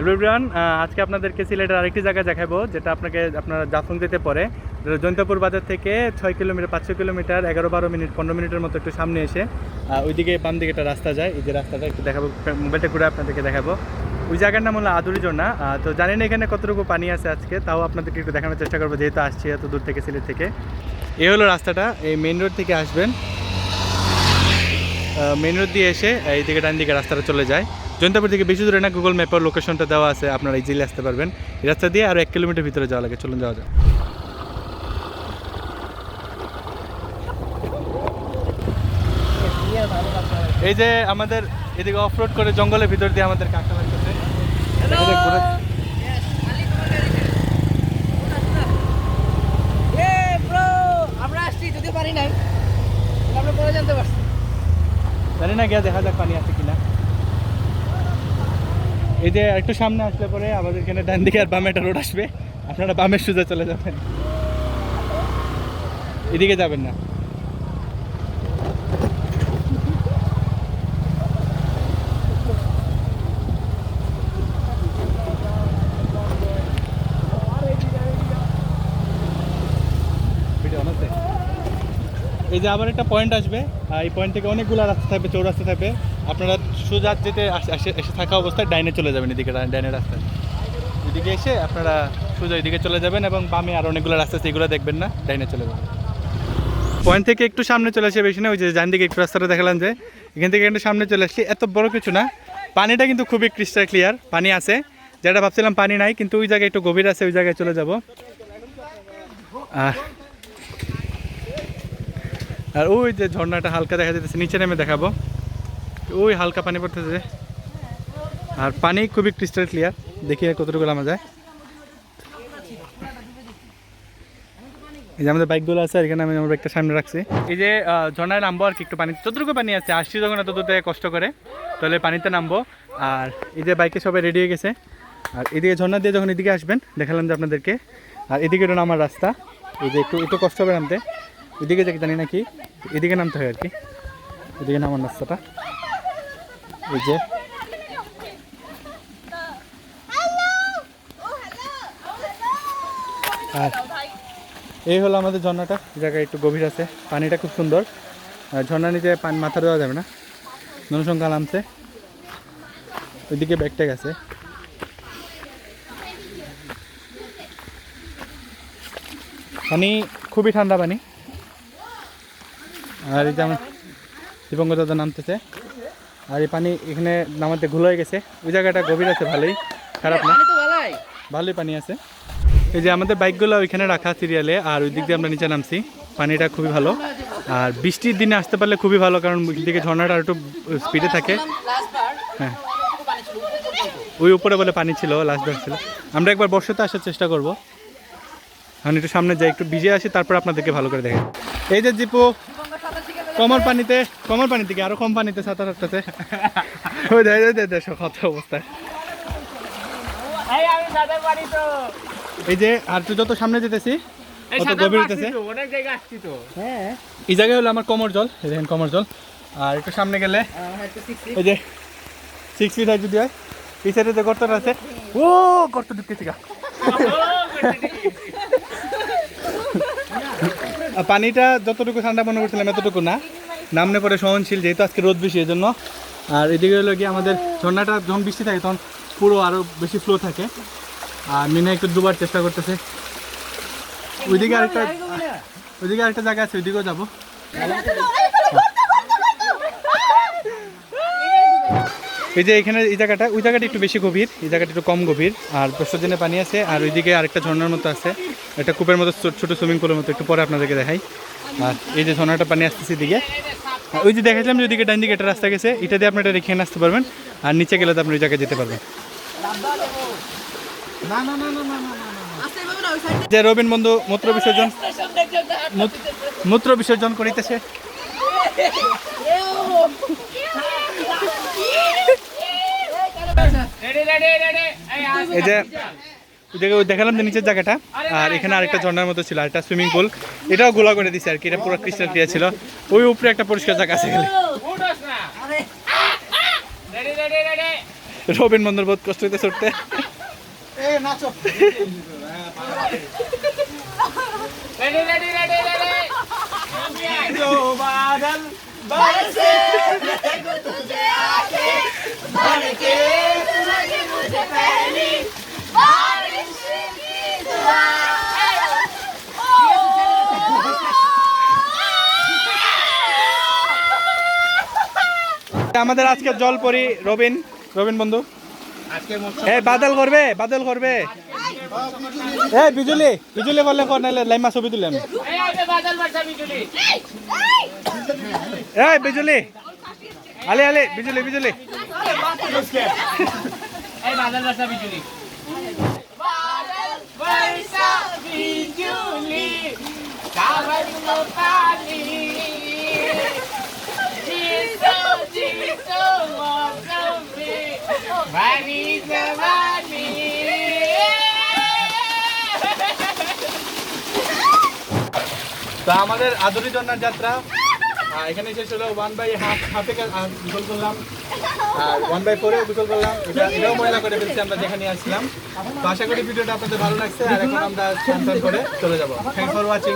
Everyone আজকে আপনাদেরকে সিলেটের আরেকটি জায়গা দেখাবো, যেটা আপনাকে আপনারা জাফলং যেতে পরে। জৈন্তপুর বাজার থেকে ছয় কিলোমিটার পাঁচশো কিলোমিটার, এগারো বারো মিনিট, পনেরো মিনিটের মতো একটু সামনে এসে ওইদিকে বাম দিকে একটা রাস্তা যায়। এই যে রাস্তাটা একটু দেখাবো, মোবাইলটা ঘুরে আপনাদেরকে দেখাবো। ওই জায়গার নাম হলো আদুরি জোনা তো জানি না এখানে কতটুকু পানি আছে আজকে, তাও আপনাদেরকে একটু দেখানোর চেষ্টা করব, যেহেতু আসছি এত দূর থেকে সিলেট থেকে। এই হলো রাস্তাটা, এই মেন রোড থেকে আসবেন। মেন রোড দিয়ে এসে এই দিকে ডান দিকে রাস্তাটা চলে যায়। জয়ন্তপুর থেকে বেশি দূরে না গুগল ম্যাপের লোকেশনটা দেওয়া আছে আপনারা ইজিলি আসতে পারবেন। এই রাস্তা দিয়ে আরও এক কিলোমিটার ভিতরে যাওয়া লাগে চলুন যাওয়া যায় এই যে আমাদের এদিকে অফ রোড করে জঙ্গলের ভিতর দিয়ে আমাদের কাকা লাগতেছে। জানি না গিয়া দেখা যাক পানি আছে কিনা। এই যে একটু সামনে আসলে পরে আমাদের এখানে ডান দিকে আর বামে একটা রোড আসবে। আপনারা বামের সুজে চলে যাবেন। এদিকে যাবেন না? এই যে আবার একটা পয়েন্ট আসবে। এই পয়েন্ট থেকে অনেকগুলো রাস্তা থাকবে, চৌরাস্তা থাকবে। আপনারা সোজা যেতে এসে থাকা অবস্থায় ডাইনে চলে যাবেন এদিকে ডা- ডাইনের রাস্তায়। এদিকে এসে আপনারা সোজা এদিকে চলে যাবেন এবং বামে আর অনেকগুলো রাস্তা আছে, এগুলো দেখবেন না, ডাইনে চলে যাবেন। পয়েন্ট থেকে একটু সামনে চলে আসে বেশি না, ওই যে ডান দিকে একটু রাস্তাটা দেখালাম যে, এখান থেকে একটু সামনে চলে আসছি এত বড় কিছু না। পানিটা কিন্তু খুবই ক্রিস্টাল ক্লিয়ার পানি আছে। যেটা ভাবছিলাম পানি নাই, কিন্তু ওই জায়গায় একটু গভীর আছে, ওই জায়গায় চলে যাব। আর আর ওই যে ঝর্ণাটা হালকা দেখা যাচ্ছে নিচে নেমে দেখাবো। ওই হালকা পানি পড়তেছে। আর পানি খুবই ক্রিস্টাল ক্লিয়ার দেখি কতটুকু নামা যায়। এই যে আমাদের বাইকগুলো আছে, আর এখানে আমি আমার বাইকটা সামনে রাখছি। এই যে ঝর্ণায় নামবো আর কি, একটু পানি যতটুকু পানি আছে আসছি যখন এত দূর কষ্ট করে, তাহলে পানিতে নামবো। আর এই যে বাইকে সবাই রেডি হয়ে গেছে। আর এদিকে ঝর্ণা দিয়ে যখন এদিকে আসবেন, দেখালাম যে আপনাদেরকে। আর এদিকে এটা নামার রাস্তা। এই যে একটু একটু কষ্ট হবে নামতে। এদিকে যে জানি নাকি এদিকে নামতে হয় আর কি। এদিকে নামার রাস্তাটা। এই আর এই হলো আমাদের ঝর্ণাটা জায়গায় একটু গভীর আছে। পানিটা খুব সুন্দর। ঝর্ণা নিচে পানি মাথা দেওয়া যাবে না। জনসংখ্যা নামছে। ওইদিকে ব্যাগটা গেছে পানি, খুবই ঠান্ডা পানি। আর এই যে আমার দীপঙ্কর দাদা নামতেছে। আর এই পানি এখানে নামাতে ঘুল হয়ে গেছে। ওই জায়গাটা গভীর আছে ভালোই। খারাপ না? ভালাই। পানি আছে। এই যে আমাদের বাইকগুলো ওইখানে রাখা সিরিয়ালে আর ওই দিক দিয়ে আমরা নিচে নামছি। পানিটা খুবই ভালো। আর বৃষ্টির দিনে আসতে পারলে খুবই ভালো কারণ দিকে ঝর্ণাটা আর একটু স্পিডে থাকে। হ্যাঁ। ওই উপরে বলে পানি ছিল লাস্ট বার ছিল। আমরা একবার বর্ষাতে আসার চেষ্টা করব। আমি একটু সামনে যাই একটু ভিজে আসি তারপর আপনাদেরকে ভালো করে দেখেন এই যে জিপু দীপঙ্কর সাঁতার শিখে ফেলে। কমর পানিতে কমর পানি থেকে আরও কম পানিতে সাঁতার কাটতেছে। ওই দেখ দেখ দেখ কত অবস্থায় এই আমি সাঁতার পারি তো। এই যে আর তুই যত সামনে যেতেছি কত গভীর পারছি অনেক জায়গা আসছি তো। হ্যাঁ। এই জায়গায় হলো আমার কমর জল এই দেখেন কমর জল। আর একটু সামনে গেলে একটু শিখছি এই যে সিক্স ফিট হাইট যদি হয় এই সাইডে যে গর্তটা আছে ও গর্ত ঢুকতেছি গা পানিটা যতটুকু ঠান্ডা মনে করছিলাম এতটুকু না। নামনে পরে সহনশীল, যেহেতু আজকে রোদ বেশি এজন্য। জন্য আর এদিকে হলো গিয়ে আমাদের ঝর্ণাটা যখন বৃষ্টি থাকে তখন পুরো আরও বেশি ফ্লো থাকে। আর মিনা একটু দুবার চেষ্টা করতেছে। ওইদিকে আরেকটা ওইদিকে আরেকটা জায়গা আছে, ওইদিকেও যাব। এই যে এখানে এই জায়গাটা, ওই জায়গাটা একটু বেশি গভীর, এই জায়গাটা একটু কম গভীর। আর দশ দিনে পানি আছে, আর ওইদিকে আরেকটা ঝর্ণার মতো আছে। একটা কূপের মতো ছোট- সুইমিং পুলের মতো, একটু পরে আপনাদেরকে দেখাই। আর এই যে ঝর্ণাটা পানি আসতেছে এদিকে। ওই যে দেখাচ্ছিলাম যে ওইদিকে ডান দিকে একটা রাস্তা গেছে, এটা দিয়ে আপনারা রেখে আসতে পারবেন, আর নিচে গেলে তো আপনি ওই জায়গায় যেতে পারবেন। যে রবীন বন্ধু, মূত্র বিসর্জন মূত্র বিসর্জন করিতেছে। এই যে দেখালাম যে নিচের জায়গাটা। আর এখানে আরেকটা ঝর্ণার মতো ছিল আরেকটা সুইমিং পুল। এটাও গোলা করে দিছে আর কি এটা পুরো ক্রিস্টাল ক্লিয়ার ছিল। ওই উপরে একটা পরিষ্কার জায়গা আছে। গেলে. রবিন বন্ধুর বহুত কষ্ট হইতে ছুটতে রেডি রেডি রেডি রেডি। আমাদের আজকে জল পরি রবিন রবিন বন্ধু এ বাদল করবে বাদল করবে এ বিজুলি বিজুলি করলে কর নাইলে লাইমা ছবি তুলেন এই আইবে বিজুলি আলে আলে বিজুলি বিজুলি এই বাদল বর্ষা বিজুলি পানি তো আমাদের আদরি জন্নার যাত্রা এখানে শেষ হলো। ওয়ান বাই হাফ হাফে গোসল করলাম। আর ওয়ান বাই ফোরে গোসল করলাম। এটা এটাও ময়লা করে ফেলছি, আমরা যেখানে আসলাম তো আশা করি ভিডিওটা আপনাদের ভালো লাগছে। আর এখন আমরা করে চলে যাব। Thank for watching